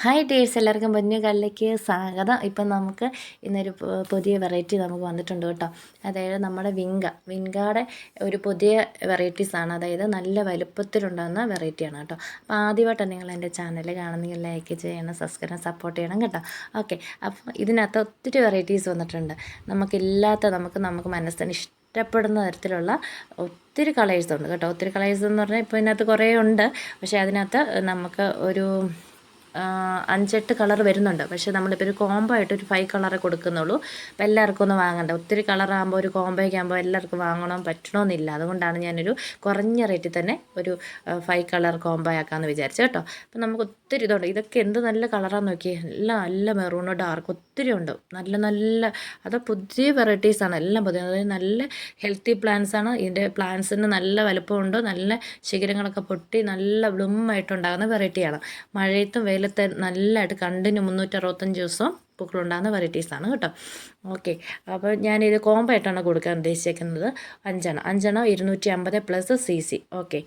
Hi ടേഴ്സ് എല്ലാവർക്കും പൊന്നു കല്ലിലേക്ക് സ്വാഗതം. ഇപ്പം നമുക്ക് ഇന്നൊരു പുതിയ വെറൈറ്റി നമുക്ക് വന്നിട്ടുണ്ട് കേട്ടോ. അതായത് നമ്മുടെ വിങ്ക. വിങ്കയുടെ ഒരു പുതിയ വെറൈറ്റീസാണ് അതായത് നല്ല വലുപ്പത്തിലുണ്ടാകുന്ന വെറൈറ്റിയാണ് കേട്ടോ. അപ്പോൾ ആദ്യമായിട്ടാണ് നിങ്ങൾ എന്റെ ചാനൽ കാണുന്നെങ്കിൽ ലൈക്ക് ചെയ്യണം സബ്സ്ക്രൈബ് സപ്പോർട്ട് ചെയ്യണം കേട്ടോ. ഓക്കെ അപ്പോൾ ഇതിനകത്ത് ഒത്തിരി വെറൈറ്റീസ് വന്നിട്ടുണ്ട്. നമുക്കില്ലാത്ത നമുക്ക് നമുക്ക് മനസ്സിന് ഇഷ്ടപ്പെടുന്ന തരത്തിലുള്ള ഒത്തിരി കളേഴ്സ് ഉണ്ട് കേട്ടോ. ഒത്തിരി കളേഴ്സ് എന്ന് പറഞ്ഞാൽ ഇപ്പോൾ ഇതിനകത്ത് കുറേ ഉണ്ട്. പക്ഷേ അതിനകത്ത് നമുക്ക് ഒരു അഞ്ചെട്ട് കളർ വരുന്നുണ്ട്. പക്ഷേ നമ്മളിപ്പോൾ ഒരു കോംബോ ആയിട്ട് ഒരു ഫൈവ് കളറേ കൊടുക്കുന്നുള്ളൂ. അപ്പോൾ എല്ലാവർക്കും ഒന്ന് വാങ്ങണ്ട. ഒത്തിരി കളറാകുമ്പോൾ ഒരു കോംബോയ്ക്ക് ആകുമ്പോൾ എല്ലാവർക്കും വാങ്ങണം പറ്റണമെന്നില്ല അതുകൊണ്ടാണ് ഞാനൊരു കുറഞ്ഞ റേറ്റിൽ തന്നെ ഒരു ഫൈവ് കളർ കോംബോ ആക്കാമെന്ന് വിചാരിച്ചു കേട്ടോ. അപ്പോൾ നമുക്ക് ഒത്തിരി ഇതുണ്ട്. ഇതൊക്കെ എന്ത് നല്ല കളറാന്ന് നോക്കി എല്ലാം നല്ല മെറൂണോ ഡാർക്ക് ഒത്തിരി ഉണ്ട്. നല്ല നല്ല അത് പുതിയ വെറൈറ്റീസാണ് എല്ലാം പുതിയ. അതായത് നല്ല ഹെൽത്തി പ്ലാന്റ്സ് ആണ്. ഇതിന്റെ പ്ലാന്റ്സിന് നല്ല വലുപ്പമുണ്ട്. നല്ല ശിഖരങ്ങളൊക്കെ പൊട്ടി നല്ല ബ്ലൂമായിട്ടുണ്ടാകുന്ന വെറൈറ്റിയാണ് മഴയത്തും വെയിലത്ത് നല്ലതായിട്ട് കണ്ടിന്യൂ മുന്നൂറ്ററുപത്തഞ്ച് ദിവസം പൂക്കളുണ്ടാകുന്ന വെറൈറ്റീസാണ് കേട്ടോ. ഓക്കെ അപ്പോൾ ഞാനിത് കോമ്പായിട്ടാണ് കൊടുക്കാൻ ഉദ്ദേശിക്കുന്നത് അഞ്ചെണ്ണം. അഞ്ചെണ്ണം ഇരുന്നൂറ്റി അമ്പത് പ്ലസ് സി സി ഓക്കെ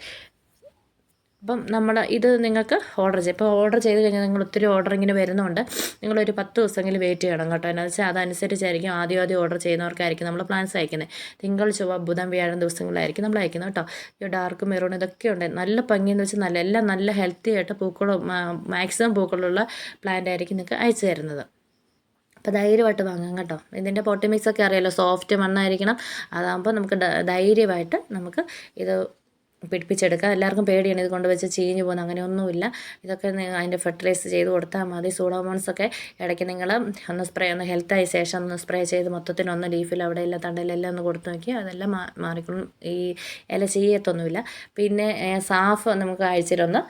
അപ്പം നമ്മൾ ഇത് നിങ്ങൾക്ക് ഓർഡർ ചെയ്യും. ഇപ്പോൾ ഓർഡർ ചെയ്ത് കഴിഞ്ഞാൽ നിങ്ങൾ ഒത്തിരി ഓർഡർ ഇങ്ങനെ വരുന്നുണ്ട്. നിങ്ങളൊരു പത്ത് ദിവസമെങ്കിലും വെയിറ്റ് ചെയ്യണം കേട്ടോ. എന്നു വെച്ചാൽ അതനുസരിച്ചായിരിക്കും ആദ്യം ആദ്യം ഓർഡർ ചെയ്യുന്നവർക്കായിരിക്കും നമ്മൾ പ്ലാൻസ് അയക്കുന്നത് തിങ്കൾ ചൊവ്വ ബുധൻ വ്യാഴം ദിവസങ്ങളിലായിരിക്കും നമ്മൾ അയക്കുന്നത് കേട്ടോ. ഈ ഡാർക്ക് മെറൂൺ ഇതൊക്കെ ഉണ്ട്. നല്ല ഭംഗിയെന്ന് വെച്ചാൽ നല്ല എല്ലാം നല്ല ഹെൽത്തി ആയിട്ട് പൂക്കളും മാക്സിമം പൂക്കളുള്ള പ്ലാന്റ് ആയിരിക്കും നിങ്ങൾക്ക് അയച്ചു തരുന്നത്. അപ്പോൾ ധൈര്യമായിട്ട് വാങ്ങാം കേട്ടോ. ഇതിന്റെ പോട്ടി മിക്സ് ഒക്കെ അറിയാലോ സോഫ്റ്റ് മണ്ണായിരിക്കണം. അതാകുമ്പോൾ നമുക്ക് ധൈര്യമായിട്ട് നമുക്ക് ഇത് പിടിപ്പിച്ചെടുക്കാം എല്ലാവർക്കും പേടിയാണ് ഇത് കൊണ്ടുവച്ച് ചീഞ്ഞു പോകുന്ന അങ്ങനെയൊന്നുമില്ല. ഇതൊക്കെ അതിന്റെ ഫെർട്ടിലൈസ് ചെയ്ത് കൊടുത്താൽ മതി. സൂഡോമോൺസ് ഒക്കെ ഇടയ്ക്ക് നിങ്ങൾ ഒന്ന് സ്പ്രേ ഒന്ന് ഹെൽത്തായ ശേഷം ഒന്ന് സ്പ്രേ ചെയ്ത് മൊത്തത്തിനൊന്ന് ലീഫിൽ അവിടെ എല്ലാം തണ്ടലെല്ലാം ഒന്ന് കൊടുത്തു നോക്കി അതെല്ലാം മാറിക്കൊള്ളും ഈ ഇല ചെയ്യത്തൊന്നുമില്ല പിന്നെ സാഫ് നമുക്ക് ആഴ്ചയിലൊന്ന്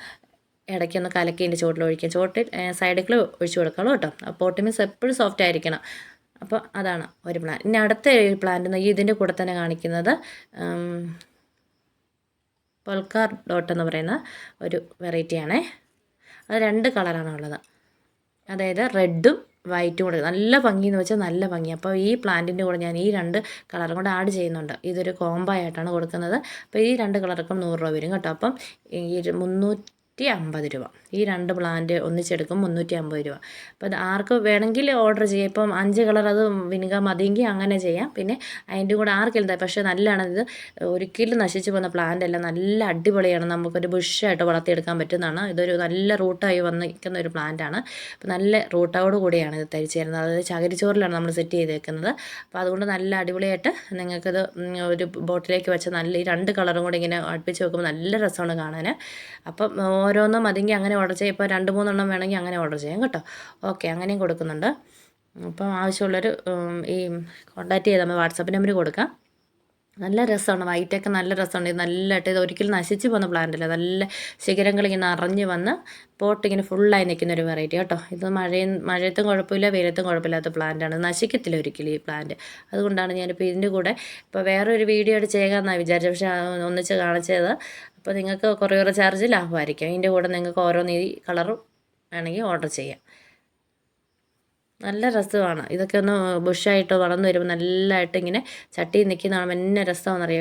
ഇടയ്ക്കൊന്ന് കലക്കിന്റെ ചുവട്ടിൽ ഒഴിക്കാം ചുവട്ടിൽ സൈഡിൽ ഒഴിച്ചു കൊടുക്കണം കേട്ടോ. പോട്ടി മീൻസ് എപ്പോഴും സോഫ്റ്റ് ആയിരിക്കണം. അപ്പോൾ അതാണ് ഒരു പ്ലാൻ ഇനി അടുത്ത ഒരു പ്ലാന്റ് ഇതിന്റെ കൂടെ തന്നെ കാണിക്കുന്നത് പൊൽക്കാർ ഡോട്ട് എന്ന് പറയുന്ന ഒരു വെറൈറ്റിയാണേ. അത് രണ്ട് കളറാണ് ഉള്ളത്. അതായത് റെഡും വൈറ്റും കൂടെ. നല്ല ഭംഗി എന്ന് വെച്ചാൽ നല്ല ഭംഗി. അപ്പോൾ ഈ പ്ലാന്റിന്റെ കൂടെ ഞാൻ ഈ രണ്ട് കളറും കൂടെ ആഡ് ചെയ്യുന്നുണ്ട്. ഇതൊരു കോംബോ ആയിട്ടാണ് കൊടുക്കുന്നത്. അപ്പോൾ ഈ രണ്ട് കളർക്കും നൂറ് രൂപ വരും കേട്ടോ. അപ്പം ഈ ഒരു മുന്നൂറ്റി അമ്പത് രൂപ. ഈ രണ്ട് പ്ലാന്റ് ഒന്നിച്ചെടുക്കും മുന്നൂറ്റി അമ്പത് രൂപ. അപ്പോൾ അത് ആർക്ക് വേണമെങ്കിൽ ഓർഡർ ചെയ്യാം. ഇപ്പം അഞ്ച് കളർ അത് വിനുക മതിയെങ്കിൽ അങ്ങനെ ചെയ്യാം. പിന്നെ അതിന്റെ കൂടെ ആർക്കില്ല പക്ഷേ നല്ലതാണ് ഇത് ഒരിക്കലും നശിച്ചു പോകുന്ന പ്ലാന്റ് അല്ല. നല്ല അടിപൊളിയാണ്. നമുക്കൊരു ബുഷായിട്ട് വളർത്തിയെടുക്കാൻ പറ്റുന്നതാണ്. ഇതൊരു നല്ല റൂട്ടായി വന്നിരിക്കുന്ന ഒരു പ്ലാന്റ് ആണ്. അപ്പോൾ നല്ല റൂട്ടോട് കൂടിയാണ് ഇത് തരിച്ചു തരുന്നത്. അതായത് ചകിരിച്ചോറിലാണ് നമ്മൾ സെറ്റ് ചെയ്ത് വെക്കുന്നത്. അപ്പോൾ അതുകൊണ്ട് നല്ല അടിപൊളിയായിട്ട് നിങ്ങൾക്കിത് ഒരു ബോട്ടിലേക്ക് വെച്ച് നല്ല ഈ രണ്ട് കളറും കൂടി ഇങ്ങനെ അടുപ്പിച്ച് വെക്കുമ്പോൾ നല്ല രസമാണ് കാണാൻ അപ്പം ഓരോന്നും അതെങ്കിൽ അങ്ങനെ ഓർഡർ ചെയ്യാം. ഇപ്പോൾ രണ്ട് മൂന്നെണ്ണം വേണമെങ്കിൽ അങ്ങനെ ഓർഡർ ചെയ്യാം കേട്ടോ. ഓക്കെ അങ്ങനെയും കൊടുക്കുന്നുണ്ട്. അപ്പം ആവശ്യമുള്ളൊരു ഉം, ഈ കോൺടാക്ട് ചെയ്താൽ മതി വാട്സാപ്പ് നമ്പർ കൊടുക്കാം. നല്ല രസമാണ്. വൈറ്റൊക്കെ നല്ല രസമുണ്ട് ഇത് നല്ലതായിട്ട് ഇത് ഒരിക്കലും നശിച്ചു പോകുന്ന പ്ലാന്റ് അല്ല. നല്ല ശിഖരങ്ങൾ ഇങ്ങനെ നിറഞ്ഞ് വന്ന് പോട്ട് ഇങ്ങനെ ഫുള്ളായി നിൽക്കുന്ന ഒരു വെറൈറ്റി കേട്ടോ. ഇത് മഴയും മഴയത്തും കുഴപ്പമില്ല വെയിലത്തും കുഴപ്പമില്ലാത്ത പ്ലാന്റാണ് നശിക്കത്തില്ല ഒരിക്കലും ഈ പ്ലാന്റ് അതുകൊണ്ടാണ് ഞാനിപ്പോൾ ഇതിന്റെ കൂടെ ഇപ്പോൾ വേറെ ഒരു വീഡിയോ ആയിട്ട് ചെയ്യാമെന്നാണ് വിചാരിച്ചത്. പക്ഷേ ഒന്നിച്ച് കാണിച്ചത്. അപ്പോൾ നിങ്ങൾക്ക് കുറേ കുറേ ചാർജ് ലാഭമായിരിക്കും. ഇതിന്റെ കൂടെ നിങ്ങൾക്ക് ഓരോന്ന് ഈ കളറും വേണമെങ്കിൽ ഓർഡർ ചെയ്യാം. നല്ല രസമാണ്. ഇതൊക്കെ ഒന്ന് ബുഷായിട്ട് വളർന്നു വരുമ്പോൾ നല്ലതായിട്ട് ഇങ്ങനെ ചട്ടിയിൽ നിൽക്കുന്ന കാണുമ്പോൾ എന്നെ രസമാണെന്നറിയാം?